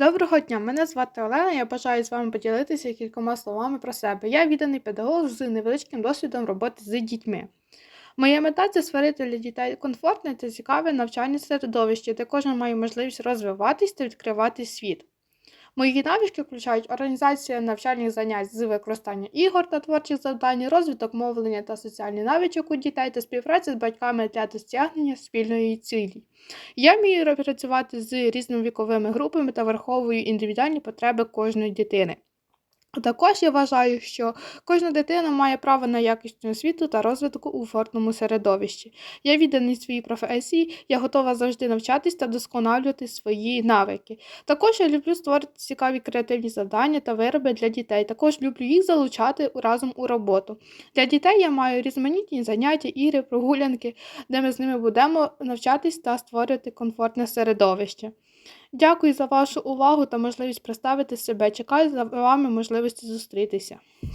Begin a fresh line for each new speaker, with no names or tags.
Доброго дня, мене звати Олена. Я бажаю з вами поділитися кількома словами про себе. Я відданий педагог з невеличким досвідом роботи з дітьми. Моя мета це створити для дітей комфортне та цікаве навчальне середовище, де кожен має можливість розвиватись та відкривати світ. Мої навички включають організацію навчальних занять з використання ігор та творчих завдань, розвиток мовлення та соціальні навичок у дітей та співпраця з батьками для досягнення спільної цілі. Я вмію працювати з різними віковими групами та враховую індивідуальні потреби кожної дитини. Також я вважаю, що кожна дитина має право на якісну освіту та розвиток у комфортному середовищі. Я відданий своїй професії, я готова завжди навчатись та досконалювати свої навики. Також я люблю створити цікаві креативні завдання та вироби для дітей. Також люблю їх залучати разом у роботу. Для дітей я маю різноманітні заняття, ігри, прогулянки, де ми з ними будемо навчатись та створювати комфортне середовище. Дякую за вашу увагу та можливість представити себе. Чекаю за вами можливості зустрітися.